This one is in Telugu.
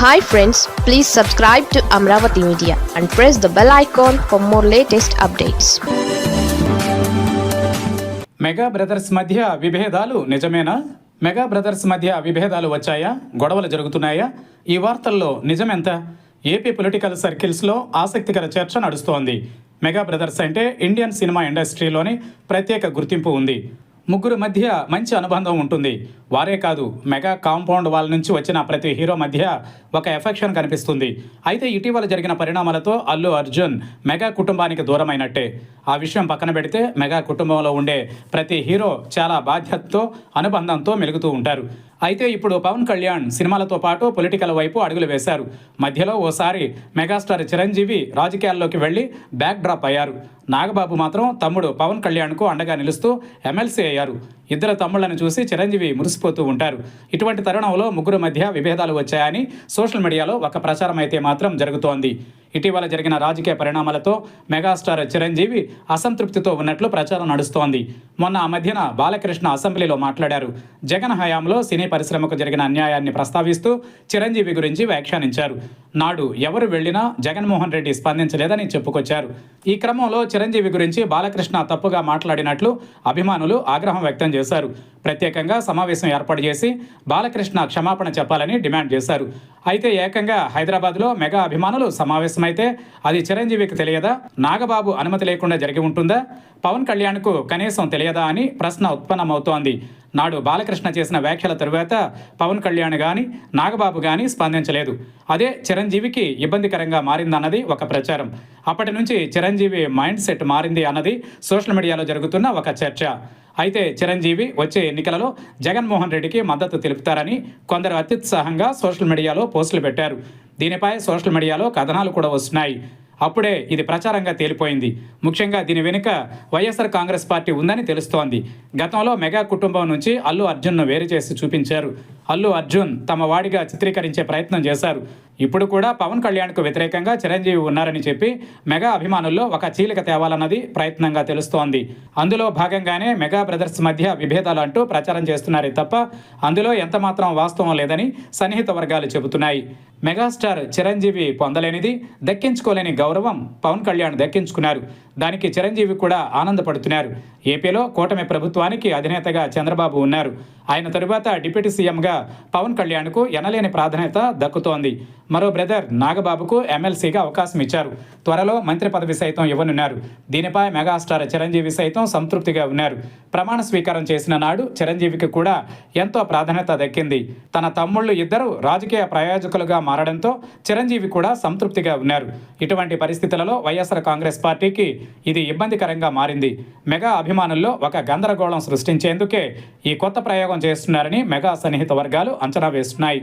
Hi friends please subscribe to Amaravati media and press the bell icon for more latest updates mega brothers మధ్య విభేదాలు నిజమేనా? మెగా బ్రదర్స్ మధ్య విభేదాలు వచ్చాయా? గొడవలు జరుగుతున్నాయా? ఈ వార్తల్లో నిజమెంత? ఏపీ పొలిటికల్ సర్కిల్స్లో ఆసక్తికర చర్చ నడుస్తోంది. మెగా బ్రదర్స్ అంటే ఇండియన్ సినిమా ఇండస్ట్రీలోని ప్రత్యేక గుర్తింపు ఉంది. ముగ్గురు మధ్య మంచి అనుబంధం ఉంటుంది. వారే కాదు మెగా కాంపౌండ్ వాళ్ళ నుంచి వచ్చిన ప్రతి హీరో మధ్య ఒక ఎఫెక్షన్ కనిపిస్తుంది. అయితే ఇటీవల జరిగిన పరిణామాలతో అల్లు అర్జున్ మెగా కుటుంబానికి దూరమైనట్టే. ఆ విషయం పక్కన పెడితే మెగా కుటుంబంలో ఉండే ప్రతి హీరో చాలా బాధ్యతతో అనుబంధంతో మెలుగుతూ ఉంటారు. అయితే ఇప్పుడు పవన్ కళ్యాణ్ సినిమాలతో పాటు పొలిటికల్ వైపు అడుగులు వేశారు. మధ్యలో ఓసారి మెగాస్టార్ చిరంజీవి రాజకీయాల్లోకి వెళ్ళి బ్యాక్ డ్రాప్ అయ్యారు. నాగబాబు మాత్రం తమ్ముడు పవన్ కళ్యాణ్కు అండగా నిలుస్తూ ఎమ్మెల్సీ అయ్యారు. ఇద్దరు తమ్ముళ్ళను చూసి చిరంజీవి మురిసిపోతూ ఉంటారు. ఇటువంటి తరుణంలో ముగ్గురు మధ్య విభేదాలు వచ్చాయని సోషల్ మీడియాలో ఒక ప్రచారం అయితే మాత్రం జరుగుతోంది. ఇటీవల జరిగిన రాజకీయ పరిణామాలతో మెగాస్టార్ చిరంజీవి అసంతృప్తితో ఉన్నట్లు ప్రచారం నడుస్తోంది. మొన్న ఆ మధ్యన బాలకృష్ణ అసెంబ్లీలో మాట్లాడారు. జగన్ హయాంలో సినీ పరిశ్రమకు జరిగిన అన్యాయాన్ని ప్రస్తావిస్తూ చిరంజీవి గురించి వ్యాఖ్యానించారు. నాడు ఎవరు వెళ్ళినా జగన్మోహన్ రెడ్డి స్పందించలేదని చెప్పుకొచ్చారు. ఈ క్రమంలో చిరంజీవి గురించి బాలకృష్ణ తప్పుగా మాట్లాడినట్లు అభిమానులు ఆగ్రహం వ్యక్తం చేశారు. ప్రత్యేకంగా సమావేశం ఏర్పాటు చేసి బాలకృష్ణ క్షమాపణ చెప్పాలని డిమాండ్ చేశారు. అయితే ఏకంగా హైదరాబాద్లో మెగా అభిమానులు సమావేశమైతే అది చిరంజీవికి తెలియదా? నాగబాబు అనుమతి లేకుండా జరిగి ఉంటుందా? పవన్ కళ్యాణ్కు కనీసం తెలియదా అని ప్రశ్న ఉత్పన్నమవుతోంది. నాడు బాలకృష్ణ చేసిన వ్యాఖ్యల తరువాత పవన్ కళ్యాణ్ కానీ నాగబాబు కానీ స్పందించలేదు. అదే చిరంజీవికి ఇబ్బందికరంగా మారిందన్నది ఒక ప్రచారం. అప్పటి నుంచి చిరంజీవి మైండ్ సెట్ మారింది అన్నది సోషల్ మీడియాలో జరుగుతున్న ఒక చర్చ. అయితే చిరంజీవి వచ్చే ఎన్నికలలో జగన్మోహన్ రెడ్డికి మద్దతు తెలుపుతారని కొందరు అత్యుత్సాహంగా సోషల్ మీడియాలో పోస్టులు పెట్టారు. దీనిపై సోషల్ మీడియాలో కథనాలు కూడా వస్తున్నాయి. అప్పుడే ఇది ప్రచారంగా తేలిపోయింది. ముఖ్యంగా దీని వెనుక వైఎస్ఆర్ కాంగ్రెస్ పార్టీ ఉందని తెలుస్తోంది. గతంలో మెగా కుటుంబం నుంచి అల్లు అర్జున్ను వేరు చేసి చూపించారు. అల్లు అర్జున్ తమ వాడిగా చిత్రీకరించే ప్రయత్నం చేశారు. ఇప్పుడు కూడా పవన్ కళ్యాణ్కు వ్యతిరేకంగా చిరంజీవి ఉన్నారని చెప్పి మెగా అభిమానుల్లో ఒక చీలిక తేవాలన్నది ప్రయత్నంగా తెలుస్తోంది. అందులో భాగంగానే మెగా బ్రదర్స్ మధ్య విభేదాలు అంటూ ప్రచారం చేస్తున్నారే తప్ప అందులో ఎంతమాత్రం వాస్తవం లేదని సన్నిహిత వర్గాలు చెబుతున్నాయి. మెగాస్టార్ చిరంజీవి పొందలేనిది దక్కించుకోలేని గౌరవం పవన్ కళ్యాణ్ దక్కించుకున్నారు. దానికి చిరంజీవి కూడా ఆనందపడుతున్నారు. ఏపీలో కూటమి ప్రభుత్వానికి అధినేతగా చంద్రబాబు ఉన్నారు. ఆయన తరువాత డిప్యూటీ సీఎంగా పవన్ కళ్యాణ్కు ఎనలేని ప్రాధాన్యత దక్కుతోంది. మరో బ్రదర్ నాగబాబుకు ఎమ్మెల్సీగా అవకాశం ఇచ్చారు. త్వరలో మంత్రి పదవి సైతం ఇవ్వనున్నారు. దీనిపై మెగాస్టార్ చిరంజీవి సైతం సంతృప్తిగా ఉన్నారు. ప్రమాణ స్వీకారం చేసిన నాడు చిరంజీవికి కూడా ఎంతో ప్రాధాన్యత దక్కింది. తన తమ్ముళ్ళు ఇద్దరు రాజకీయ ప్రయోజకులుగా మారడంతో చిరంజీవి కూడా సంతృప్తిగా ఉన్నారు. ఇటువంటి పరిస్థితులలో వైఎస్ఆర్ కాంగ్రెస్ పార్టీకి ఇది ఇబ్బందికరంగా మారింది. మెగా అభిమానుల్లో ఒక గందరగోళం సృష్టించేందుకే ఈ కొత్త ప్రయోగం చేస్తున్నారని మెగా సన్నిహిత వర్గాలు అంచనా వేస్తున్నాయి.